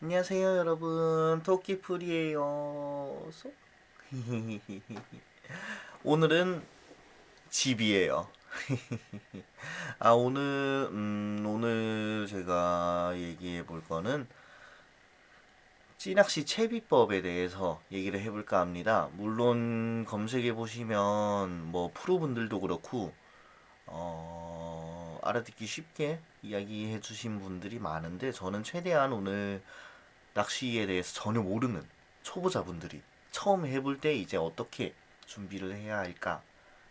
안녕하세요 여러분. 토끼풀이에요. 쏙. 오늘은 집이에요. 아 오늘 음 오늘 제가 얘기해 볼 거는 찌낚시 채비법에 대해서 얘기를 해볼까 합니다. 물론 검색해 보시면 뭐 프로분들도 그렇고 어, 알아듣기 쉽게 이야기해 주신 분들이 많은데 저는 최대한 오늘 낚시에 대해서 전혀 모르는 초보자분들이 처음 해볼 때 이제 어떻게 준비를 해야 할까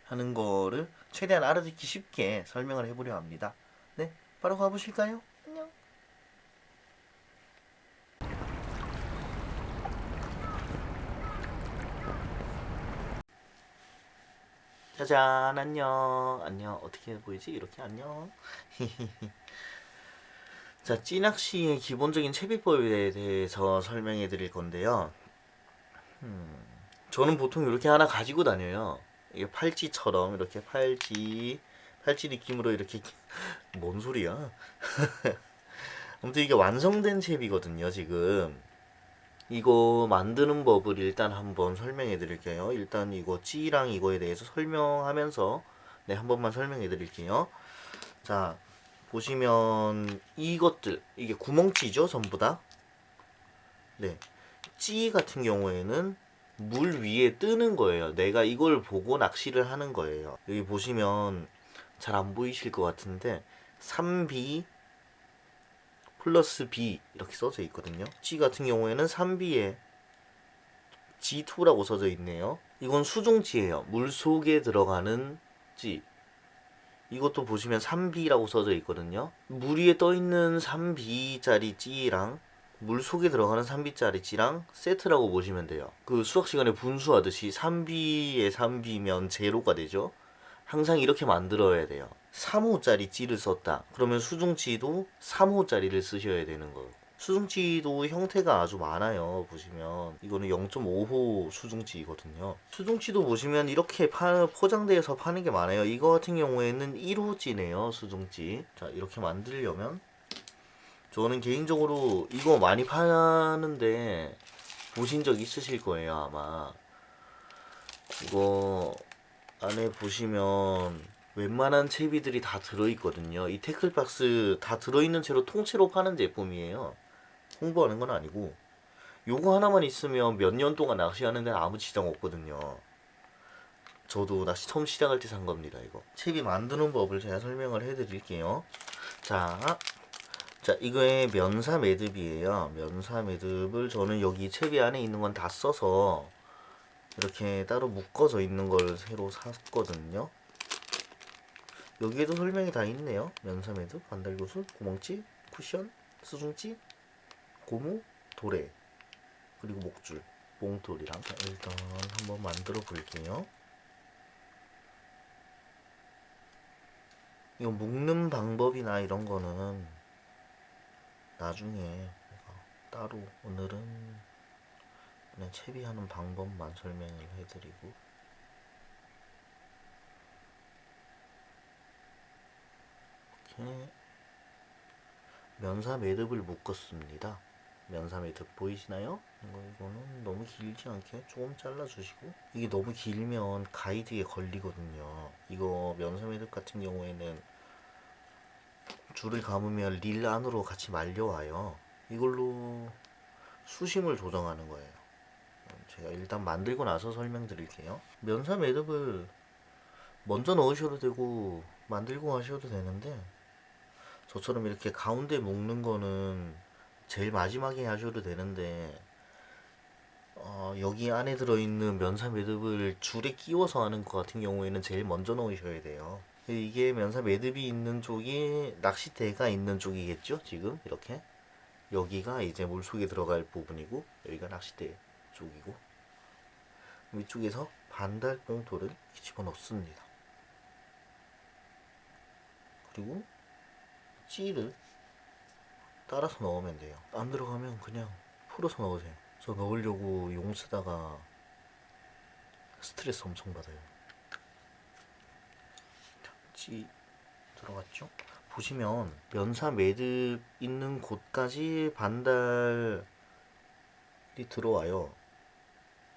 하는 거를 최대한 알아듣기 쉽게 설명을 해보려 합니다. 네, 바로 가보실까요? 안녕. 짜잔, 안녕. 안녕. 어떻게 보이지? 이렇게 안녕. 자, 찌낚시의 기본적인 채비법에 대해서 설명해 드릴 건데요. 음, 저는 보통 이렇게 하나 가지고 다녀요. 이게 팔찌처럼 이렇게 팔찌, 팔찌 느낌으로 이렇게 뭔 소리야? 아무튼 이게 완성된 채비거든요, 지금. 이거 만드는 법을 일단 한번 설명해 드릴게요. 일단 이거 찌랑 이거에 대해서 설명하면서 네, 한 번만 설명해 드릴게요. 자, 보시면 이것들 이게 구멍찌죠, 전부 다. 네. 찌 같은 경우에는 물 위에 뜨는 거예요. 내가 이걸 보고 낚시를 하는 거예요. 여기 보시면 잘 안 보이실 것 같은데 3B 플러스 B 이렇게 써져 있거든요. G 같은 경우에는 3B에 G2라고 써져 있네요. 이건 수중찌예요. 물 속에 들어가는 찌. 이것도 보시면 3B라고 써져 있거든요. 물 위에 떠 있는 3B짜리 찌랑 물 속에 들어가는 3B짜리 찌랑 세트라고 보시면 돼요. 그 수학 시간에 분수하듯이 3B에 3B면 제로가 되죠. 항상 이렇게 만들어야 돼요. 3호짜리 찌를 썼다. 그러면 수중찌도 3호짜리를 쓰셔야 되는 거예요. 수중찌도 형태가 아주 많아요. 보시면 이거는 0.5호 수중찌거든요. 수중찌도 보시면 이렇게 파, 포장되어서 파는 게 많아요. 이거 같은 경우에는 1호찌네요. 수중찌. 자 이렇게 만들려면 저는 개인적으로 이거 많이 파는데 보신 적 있으실 거예요 아마. 이거 안에 보시면 웬만한 채비들이 다 들어있거든요. 이 태클박스 다 들어있는 채로 통째로 파는 제품이에요. 홍보하는 건 아니고 요거 하나만 있으면 몇 년 동안 낚시하는 데는 아무 지장 없거든요. 저도 낚시 처음 시작할 때 산 겁니다, 이거. 채비 만드는 법을 제가 설명을 해드릴게요. 자, 자, 이거의 면사 매듭이에요. 면사 매듭을 저는 여기 채비 안에 있는 건 다 써서 이렇게 따로 묶어져 있는 걸 새로 샀거든요. 여기에도 설명이 다 있네요. 면사 매듭, 반달구슬, 구멍찌, 쿠션, 수중찌, 고무, 도래, 그리고 목줄, 몽돌이랑 자, 일단 한번 만들어 볼게요. 이거 묶는 방법이나 이런 거는 나중에 따로 오늘은 그냥 채비하는 방법만 설명을 해드리고 이렇게 면사 매듭을 묶었습니다. 면사 매듭 보이시나요? 이거, 이거는 너무 길지 않게 조금 잘라주시고 이게 너무 길면 가이드에 걸리거든요. 이거 매듭 같은 경우에는 줄을 감으면 릴 안으로 같이 말려와요. 이걸로 수심을 조정하는 거예요. 제가 일단 만들고 나서 설명드릴게요. 면사 매듭을 먼저 넣으셔도 되고 만들고 하셔도 되는데 저처럼 이렇게 가운데 묶는 거는 제일 마지막에 하셔도 되는데 어, 여기 안에 들어있는 면사 매듭을 줄에 끼워서 하는 것 같은 경우에는 제일 먼저 넣으셔야 돼요. 이게 면사 매듭이 있는 쪽이 낚싯대가 있는 쪽이겠죠 지금? 이렇게? 여기가 이제 물속에 들어갈 부분이고 여기가 낚싯대 쪽이고 위쪽에서 반달 봉돌을 집어넣습니다. 그리고 찌를 따라서 넣으면 돼요 안 들어가면 그냥 풀어서 넣으세요 저 넣으려고 용 쓰다가 스트레스 엄청 받아요 찌 들어갔죠? 보시면 면사 매듭 있는 곳까지 반달이 들어와요.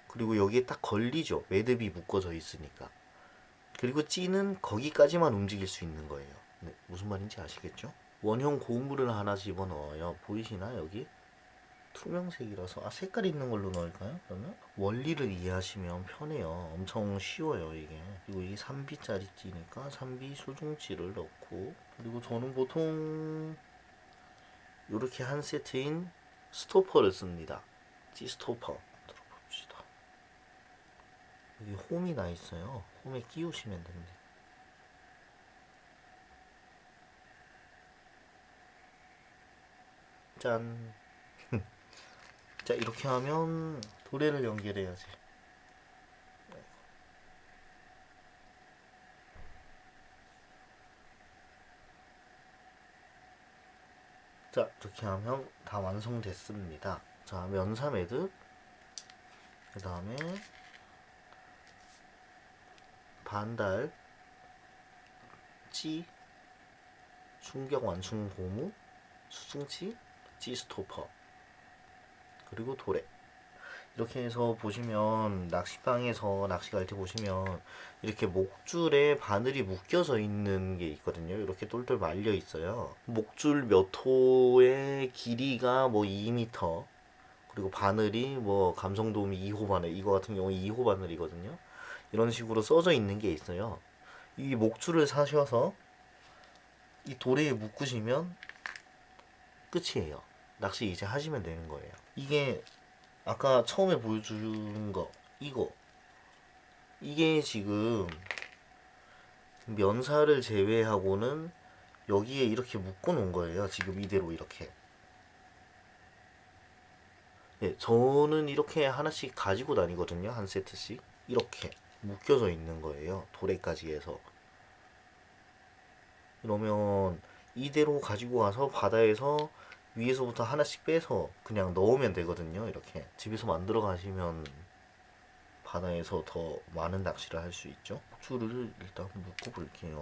그리고 여기에 딱 걸리죠. 매듭이 묶어져 있으니까. 그리고 찌는 거기까지만 움직일 수 있는 거예요. 네, 무슨 말인지 아시겠죠? 원형 고무를 하나 집어넣어요. 보이시나 여기? 투명색이라서 아 색깔 있는 걸로 넣을까요? 그러면 원리를 이해하시면 편해요. 엄청 쉬워요 이게. 그리고 이게 3B짜리 찌니까 3B 수중찌를 넣고 그리고 저는 보통 이렇게 한 세트인 스토퍼를 씁니다. 찌 스토퍼 들어봅시다. 여기 홈이 나 있어요. 홈에 끼우시면 됩니다. 짠. 자 이렇게 하면 도래를 연결해야지. 자 이렇게 하면 다 완성됐습니다. 자 면사 매듭 그 다음에 반달 찌 충격 완충 고무 수중치 찌 스토퍼 그리고 도래 이렇게 해서 보시면 낚시방에서 낚시 갈 때 보시면 이렇게 목줄에 바늘이 묶여져 있는 게 있거든요. 이렇게 똘똘 말려 있어요. 목줄 몇 호의 길이가 뭐 2m 그리고 바늘이 뭐 감성도움이 2호 바늘 이거 같은 경우 2호 바늘이거든요. 이런 식으로 써져 있는 게 있어요. 이 목줄을 사셔서 이 도래에 묶으시면 끝이에요 낚시 이제 하시면 되는 거예요. 이게 아까 처음에 보여준 거 이거 이게 지금 면사를 제외하고는 여기에 이렇게 묶어 놓은 거예요. 지금 이대로 이렇게. 네, 저는 이렇게 하나씩 가지고 다니거든요. 한 세트씩. 이렇게 묶여져 있는 거예요. 도래까지 해서. 이러면 이대로 가지고 와서 바다에서 위에서부터 하나씩 빼서 그냥 넣으면 되거든요. 이렇게 집에서 만들어 가시면 바다에서 더 많은 낚시를 할 수 있죠. 줄을 일단 묶어 볼게요.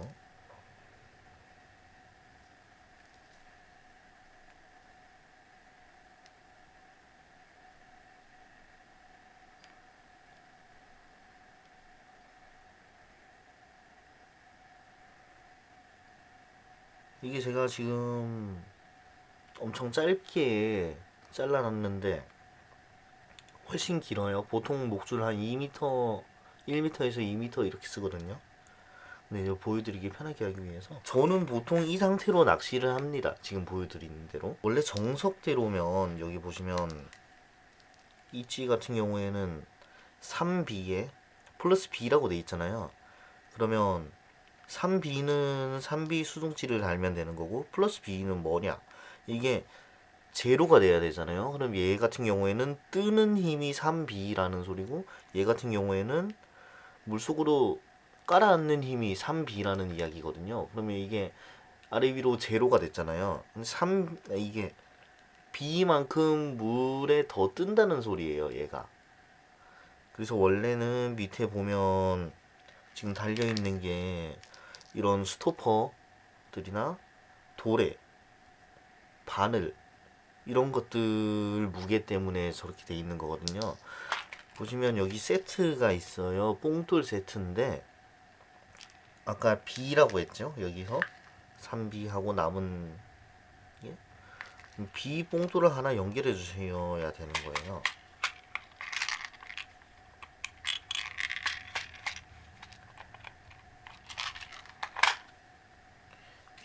이게 제가 지금 엄청 짧게 잘라놨는데 훨씬 길어요. 보통 목줄 한 2m, 1m에서 2m 이렇게 쓰거든요. 근데 이제 보여드리기 편하게 하기 위해서 저는 보통 이 상태로 낚시를 합니다. 지금 보여드리는 대로 원래 정석대로면 여기 보시면 이찌 같은 경우에는 3B에 플러스 B라고 돼 있잖아요. 그러면 3B는 3B 수동치를 달면 되는 거고 플러스 B는 뭐냐? 이게 제로가 돼야 되잖아요. 그럼 얘 같은 경우에는 뜨는 힘이 3B라는 소리고 얘 같은 경우에는 물속으로 깔아앉는 힘이 3B라는 이야기거든요. 그러면 이게 아래 위로 제로가 됐잖아요. 3 이게 B만큼 물에 더 뜬다는 소리예요, 얘가. 그래서 원래는 밑에 보면 지금 달려 있는 게 이런 스토퍼들이나 도래 바늘 이런 것들 무게 때문에 저렇게 돼 있는 거거든요. 보시면 여기 세트가 있어요. 뽕돌 세트인데 아까 B라고 했죠. 여기서 3B 하고 남은 게 B 뽕돌을 하나 연결해 주셔야 되는 거예요.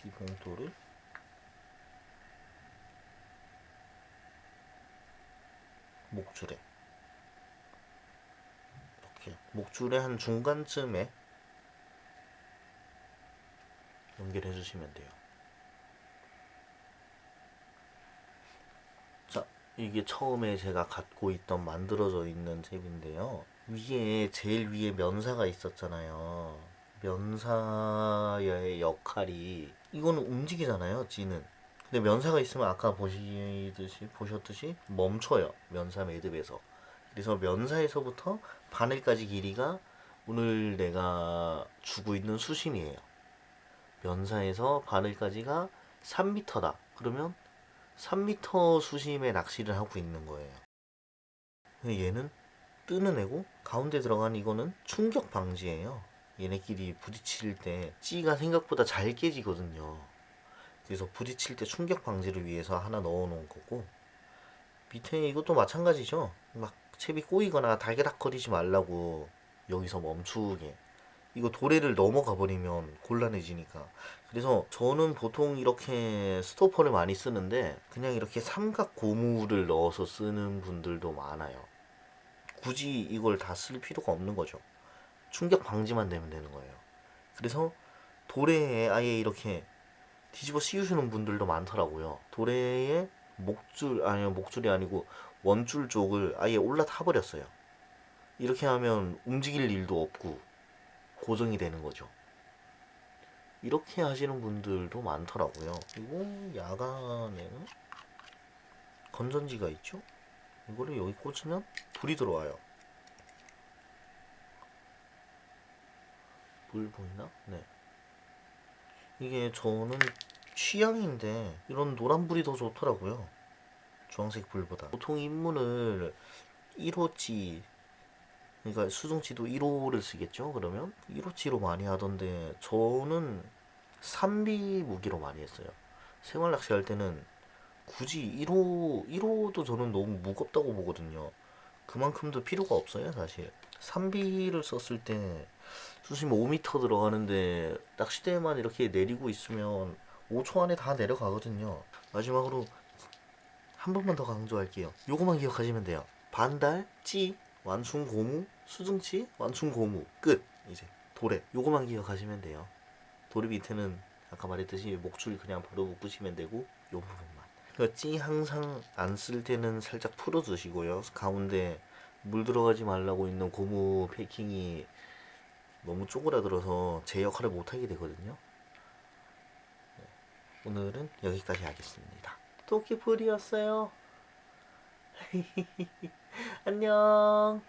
B 봉돌을 목줄에 이렇게 목줄의 한 중간쯤에 연결해 주시면 돼요. 자, 이게 처음에 제가 갖고 있던 만들어져 있는 탭인데요. 위에 제일 위에 면사가 있었잖아요. 면사의 역할이 이거는 움직이잖아요. 찌는. 근데 면사가 있으면 아까 보시듯이 보셨듯이 멈춰요. 면사 매듭에서. 그래서 면사에서부터 바늘까지 길이가 오늘 내가 주고 있는 수심이에요. 면사에서 바늘까지가 3m다. 그러면 3m 수심의 낚시를 하고 있는 거예요. 얘는 뜨는 애고 가운데 들어간 이거는 충격 방지예요. 얘네끼리 부딪힐 때 찌가 생각보다 잘 깨지거든요. 그래서 부딪힐 때 충격 방지를 위해서 하나 넣어 놓은 거고 밑에 이것도 마찬가지죠. 막 채비 꼬이거나 달게닥거리지 말라고 여기서 멈추게. 이거 도래를 넘어가 버리면 곤란해지니까. 그래서 저는 보통 이렇게 스토퍼를 많이 쓰는데 그냥 이렇게 삼각 고무를 넣어서 쓰는 분들도 많아요. 굳이 이걸 다 쓸 필요가 없는 거죠. 충격 방지만 되면 되는 거예요. 그래서 도래에 아예 이렇게 뒤집어 씌우시는 분들도 많더라고요. 도래에 목줄 아니요 목줄이 아니고 원줄 쪽을 아예 올라타 버렸어요. 이렇게 하면 움직일 일도 없고 고정이 되는 거죠. 이렇게 하시는 분들도 많더라고요. 그리고 야간에는 건전지가 있죠. 이거를 여기 꽂으면 불이 들어와요. 불 보이나? 네. 이게 저는 취향인데 이런 노란 불이 더 좋더라고요. 주황색 불보다. 보통 입문을 1호치 그러니까 수중치도 1호를 쓰겠죠. 그러면 1호치로 많이 하던데 저는 3비 무기로 많이 했어요. 생활 낚시 할 때는 굳이 1호 1호도 저는 너무 무겁다고 보거든요. 그만큼도 필요가 없어요, 사실. 3비를 썼을 때 수심 5m 들어가는데 낚시대만 이렇게 내리고 있으면 5초 안에 다 내려가거든요. 마지막으로 한 번만 더 강조할게요. 요거만 기억하시면 돼요. 반달, 찌, 완충 고무, 수중치, 완충 고무 끝. 이제 도래. 요거만 기억하시면 돼요. 도래 밑에는 아까 말했듯이 목줄 그냥 바로 묶으시면 되고 요 부분만. 그찌 항상 안 쓸 때는 살짝 풀어주시고요. 가운데 물 들어가지 말라고 있는 고무 패킹이 너무 쪼그라들어서 제 역할을 못하게 되거든요. 네, 오늘은 여기까지 하겠습니다. 토끼풀이었어요. 안녕.